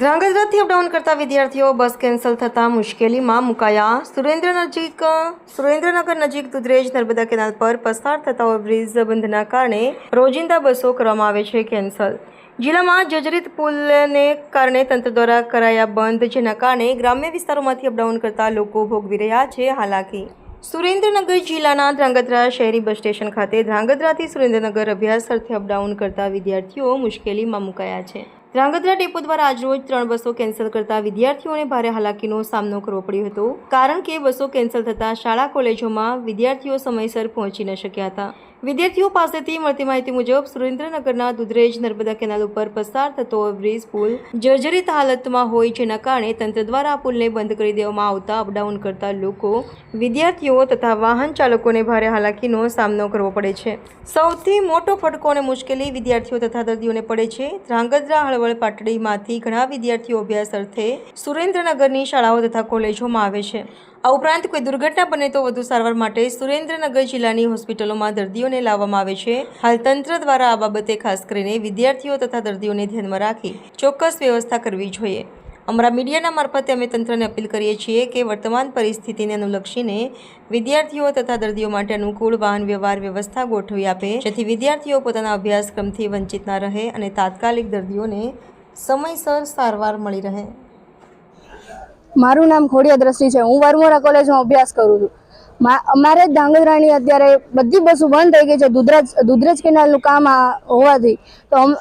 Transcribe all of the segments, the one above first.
ધ્રાંગધ્રાથી up down કરતા વિદ્યાર્થીઓ bus cancel થતાં મુશ્કેલીમાં મુકાયા. સુરેન્દ્ર નજીક, સુરેન્દ્રનગર નજીક દુધરેજ નર્મદા કેનાલ પર પસાર થતા ઓવરબ્રિજ બંધના કારણે રોજિંદા બસો કરવામાં આવે છે કેન્સલ. જિલ્લામાં જર્જરિત પુલને કારણે તંત્ર દ્વારા કરાયા બંધ, જેના કારણે ગ્રામ્ય વિસ્તારોમાંથી અપડાઉન કરતા લોકો ભોગવી રહ્યા છે હાલાકી. સુરેન્દ્રનગર જિલ્લાના ધ્રાંગધ્રા શહેરી બસ સ્ટેશન ખાતે ધ્રાંગધ્રાથી સુરેન્દ્રનગર અભ્યાસ અર્થે અપડાઉન કરતા વિદ્યાર્થીઓ મુશ્કેલીમાં મુકાયા છે. ધ્રાંગધ્રા ડેપો દ્વારા આજરોજ ત્રણ બસો કેન્સલ કરતા વિદ્યાર્થીઓને ભારે હાલાકીનો સામનો કરવો પડ્યો હતો. કારણ કે બસો કેન્સલ થતાં શાળા, કોલેજોમાં વિદ્યાર્થીઓ સમયસર પહોંચી ન શક્યા હતા. વિદ્યાર્થીઓ પાસેથી મળતી માહિતી મુજબ, સુરેન્દ્રનગરના દુધરેજ નર્મદા કેનાલ ઉપર પસાર થતો ઓવરબ્રિજ પુલ જર્જરિત હાલતમાં હોય જેના કારણે તંત્ર દ્વારા આ પુલને બંધ કરી દેવામાં આવતા અપડાઉન કરતા લોકો, વિદ્યાર્થીઓ તથા વાહન ચાલકોને ભારે હાલાકીનો સામનો કરવો પડે છે. સૌથી મોટો ફટકો અને મુશ્કેલી વિદ્યાર્થીઓ તથા દર્દીઓને પડે છે. ધ્રાંગધ્રા હળવળ પાટડીમાંથી ઘણા વિદ્યાર્થીઓ અભ્યાસ અર્થે સુરેન્દ્રનગરની શાળાઓ તથા કોલેજોમાં આવે છે. આ ઉપરાંત કોઈ દુર્ઘટના બને તો વધુ સારવાર માટે સુરેન્દ્રનગર જિલ્લાની હોસ્પિટલોમાં દર્દીઓને લાવવામાં આવે છે. હાલ તંત્ર દ્વારા આ બાબતે ખાસ કરીને વિદ્યાર્થીઓ તથા દર્દીઓને ધ્યાનમાં રાખી ચોક્કસ વ્યવસ્થા કરવી જોઈએ. અમારા મીડિયાના મારફતે અમે તંત્રને અપીલ કરીએ છીએ કે વર્તમાન પરિસ્થિતિને અનુલક્ષીને વિદ્યાર્થીઓ તથા દર્દીઓ માટે અનુકૂળ વાહન વ્યવહાર વ્યવસ્થા ગોઠવી આપે, જેથી વિદ્યાર્થીઓ પોતાના અભ્યાસક્રમથી વંચિત ના રહે અને તાત્કાલિક દર્દીઓને સમયસર સારવાર મળી રહે. મારું નામ ખોડિયા દ્રષ્ટિ છે. હું વરમોરા કોલેજમાં અભ્યાસ કરું છું. અમારે ધાંગધ્રાની અત્યારે બધી બસો બંધ થઈ ગઈ છે. દુધરાજ દુધરાજ કેનાલનું કામ હોવાથી તો અમ-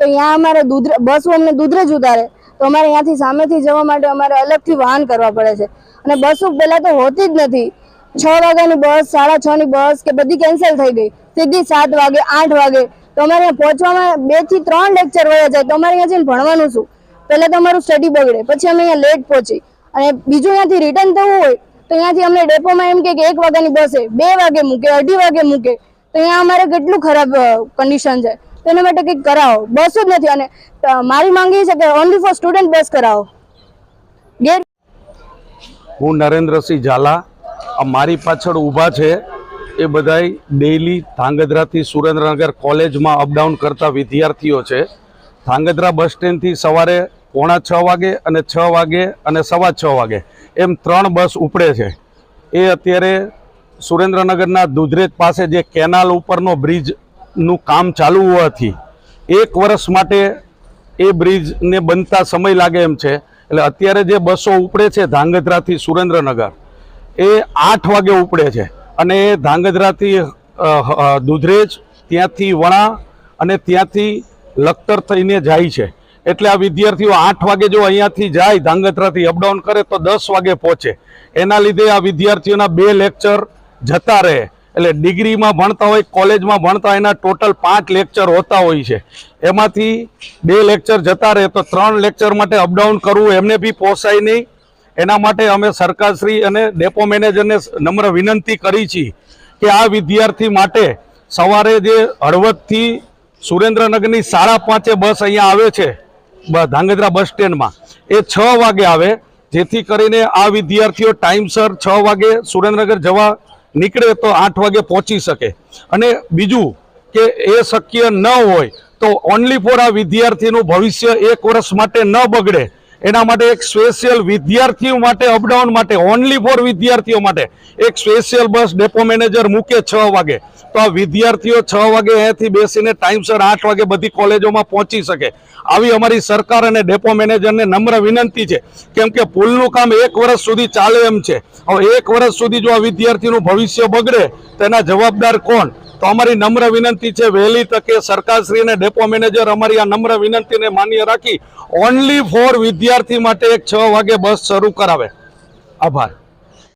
તો અહીંયા અમારે દુધરે બસો અમને દુધરેજ ઉતારે. તો અમારે અહીંયાથી સામેથી જવા માટે અમારે અલગથી વાહન કરવા પડે છે. અને બસો પહેલાં તો હોતી જ નથી. છ વાગ્યાની બસ, સાડા છની બસ કે બધી કેન્સલ થઈ ગઈ. સીધી સાત વાગે, આઠ વાગે. તો અમારે અહીંયા પહોંચવામાં બેથી ત્રણ લેક્ચર વયા જાય. તો અમારે અહીંયા જઈને ભણવાનું શું? પહેલાં તો અમારું સ્ટડી બગડે. પછી અમે અહીંયા લેટ પહોંચી. અને બીજું અહીંયાથી રિટર્ન થવું હોય, તો અહીંયાથી અમને ડેપોમાં એમ કે કે એક વાગ્યાની બસે બે વાગે મૂકે, અઢી વાગે મૂકે. તો અહીંયા અમારે કેટલું ખરાબ કન્ડિશન છે. તો એના માટે કંઈક કરાવો. બસો જ નથી. અને મારી માંગ એ છે કે ઓનલી ફોર સ્ટુડન્ટ બસ કરાવો. ગેર હું નરેન્દ્રસિંહ ઝાલા. મારી પાછળ ઊભા છે. એ બધાય ડેઇલી ધાંગધ્રાથી સુરેન્દ્રનગર કોલેજમાં અપડાઉન કરતા વિદ્યાર્થીઓ છે. ધાંગધ્રા બસ સ્ટેન્ડથી સવારે પોણા છ વાગે અને છ વાગે અને સવા છ વાગે એમ ત્રણ બસ ઉપડે છે. એ અત્યારે સુરેન્દ્રનગરના દુધરેજ પાસે જે કેનાલ ઉપરનો બ્રિજનું કામ ચાલુ હોવાથી એક વર્ષ માટે એ બ્રિજને બનતા સમય લાગે એમ છે. એટલે અત્યારે જે બસો ઉપડે છે ધાંગધ્રાથી સુરેન્દ્રનગર, એ આઠ વાગે ઉપડે છે. અને એ ધાંગધ્રાથી દુધરેજ, ત્યાંથી વણા અને ત્યાંથી લખતર થઈને જાય છે. એટલે આ વિદ્યાર્થીઓ આઠ વાગે જો અહીંયાથી જાય, ધાંગધ્રાથી અપડાઉન કરે તો દસ વાગે પહોંચે. એના લીધે આ વિદ્યાર્થીઓના બે લેક્ચર જતા રહે. એટલે ડિગ્રીમાં ભણતા હોય, કોલેજમાં ભણતા હોય, એના ટોટલ પાંચ લેક્ચર હોતા હોય છે. એમાંથી બે લેક્ચર જતા રહે તો ત્રણ લેક્ચર માટે અપડાઉન કરવું એમને બી પોસાય નહીં. એના માટે અમે સરકારશ્રી અને ડેપો મેનેજરને નમ્ર વિનંતી કરી છે કે આ વિદ્યાર્થી માટે સવારે જે હળવદથી સુરેન્દ્રનગરની સાડા પાંચે બસ અહીંયા આવે છે ધાંગધ્રા બસ સ્ટેન્ડમાં, એ છ વાગે આવે. જેથી કરીને આ વિદ્યાર્થીઓ ટાઈમસર છ વાગે સુરેન્દ્રનગર જવા નીકળે તો આઠ વાગે પહોંચી શકે. અને બીજું કે એ શક્ય ન હોય તો ઓનલી ફોર આ વિદ્યાર્થીનું ભવિષ્ય એક વર્ષ માટે ન બગડે. એના માટે એક સ્પેશિયલ વિદ્યાર્થીઓ માટે અપડાઉન માટે ઓનલી ફોર વિદ્યાર્થીઓ માટે એક સ્પેશિયલ બસ ડેપો મેનેજર મૂકે છ વાગે. તો આ વિદ્યાર્થીઓ છ વાગે અહીંયાથી બેસીને ટાઈમસર આઠ વાગે બધી કોલેજોમાં પહોંચી શકે. આવી અમારી સરકાર અને ડેપો મેનેજરને નમ્ર વિનંતી છે. કેમ કે પુલનું કામ એક વર્ષ સુધી ચાલે એમ છે. હવે એક વર્ષ સુધી જો આ વિદ્યાર્થીનું ભવિષ્ય બગડે, તો એના જવાબદાર કોણ? તો અમારી નમ્ર વિનંતી છે, વહેલી તકે સરકારશ્રી અને ડેપો મેનેજર અમારી આ નમ્ર વિનંતીને માન્ય રાખી ઓનલી ફોર વિદ્યાર્થી માટે એક છ વાગે બસ શરૂ કરાવે. આભાર.